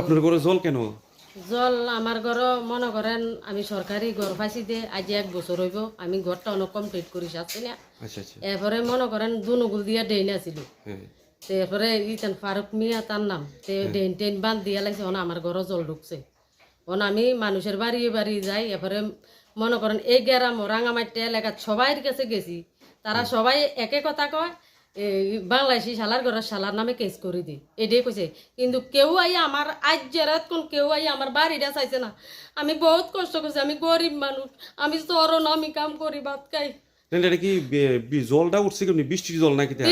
আপনার ঘরে জল কেন? জল আমার ঘর মনে করেন আমি সরকারি ঘর পাইছি দে আজ এক বছর হইব আমি ঘরটা অনেক কমপ্লিট করি আসছি না? আচ্ছা আচ্ছা। এরপরে মনে করেন দুনুগুল দিয়া ডেইন আছিল। হ্যাঁ। তারপরে ইতেন ফারুক মিয়া তার নাম তে ডেইন টেইন বান্ধ দিয়া লাগছে অন আমার ঘর জল ঢুকছে। অন আমি মানুষের বাড়ি বাড়ি যাই এরপরে মনে করেন এই গ্রাম রাঙামাটি এলাকাত সবাইয়ের কাছে গেছি। তারা সবাই একে কথা কয় বাংলাদেশি শালার ঘরের শালার নামে কেস করে দিই। এটাই কইছে। কিন্তু কেউ আই আমার আজ জেরাত কোন কেউ আই আমার বাড়িটা চাইছে না। আমি বহুত কষ্ট করছি আমি গরিব মানুষ আমি চরণ আমি কাম করি ভাত খাই। না, এটা কি জলটা উঠছে কেমনি? বৃষ্টির জল নাকি তা?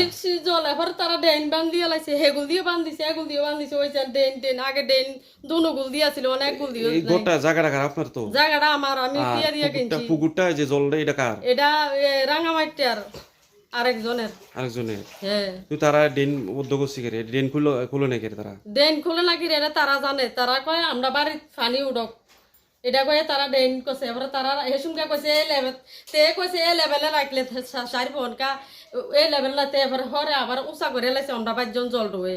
জল এবার তারা ডেন বান দিয়ে লাইছে। হেগুল দিয়ে বান্ধিছে এগুল দিয়ে বান্ধিছে ওই যে ডেন ডেন আগে ডেন দুনো গুল দিয়েছিল অনেক গুল দিয়ে এই ঘরটা জায়গাটা কার? আপনার তো? জায়গাটা আমার আমি আর দিয়ে দিয়ে কিনছি। পুকুরটা যে জলটা এটা কার? এটা রাঙামাটিয়ার আরেকজনের। আরেকজনের? হ্যাঁ। তো তারা ড্রেন উদ্যোগ করছে কে খুলো খুলো নাকি তারা? ডেন খুলে নাকি এটা তারা জানে। তারা কয় আমরা বাড়ির পানি উঠক এটা কয়ে তারা ডেন কছে এবার তারা হেসুনকে কইছে এই লেভেল তে কইছে এই লেভেলে রাখলে সারি ফোনকা এই লেভেল না তে এবার হরে আবার উঁচা করে লাইছে। আমরা পাঁচজন জল ডুবে।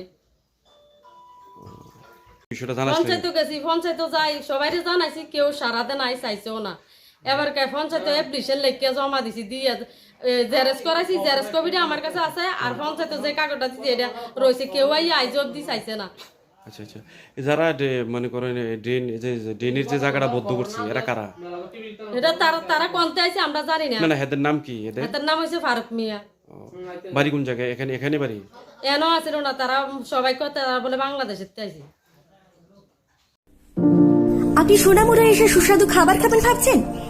পঞ্চায়েত গেছি পঞ্চায়েত যাই। সবাই জানাইছি কেউ সারাতে নাই চাইছেও না। এবার কে পঞ্চায়েত অ্যাপ্লিকেশন লিখে জমা দিছি দিয়ে জেরেস করাইছি জেরেস কপিটা আমার কাছে আছে আর পঞ্চায়েত যে কাগজটা দিছি এটা রয়েছে কেউ আই আইজ অব্দি চাইছে না। আচ্ছা আচ্ছা। এই যারা মনে করেন ড্রেন যে যে ড্রেনের যে জায়গাটা বদ্ধ করছে এরা কারা? এটা তারা তারা কোনতে আইছে আমরা জানি না। না না এদের নাম কি এদের এটার নাম হয়েছে ফারুক মিয়া। বাড়ি কোন জায়গায়? এখানে এখানে বাড়ি? এনো আছিল না তারা সবাই কয় তারা বলে বাংলাদেশের আইছে। আপনি সোনামুড়া এসে সুস্বাদু খাবার খাবেন ভাবছেন?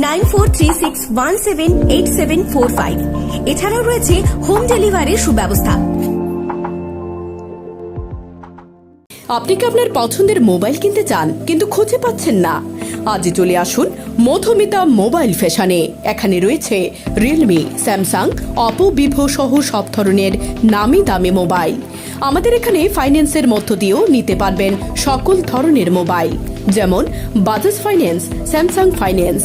nine four three six one seven eight seven four five. এছাড়াও রয়েছে হোম ডেলিভারির সুব্যবস্থা। আপনি কি আপনার পছন্দের মোবাইল কিনতে চান, কিন্তু খুঁজে পাচ্ছেন না? আজ চলে আসুন মধুমিতা মোবাইল ফ্যাশনে। এখানে রয়েছে রিয়েলমি স্যামসাং অপো ভিভো সহ সব ধরনের নামি দামি মোবাইল। আমাদের এখানে ফাইন্যান্সের মধ্য দিয়েও নিতে পারবেন সকল ধরনের মোবাইল, যেমন বাজাজ ফাইন্যান্স স্যামসাং ফাইন্যান্স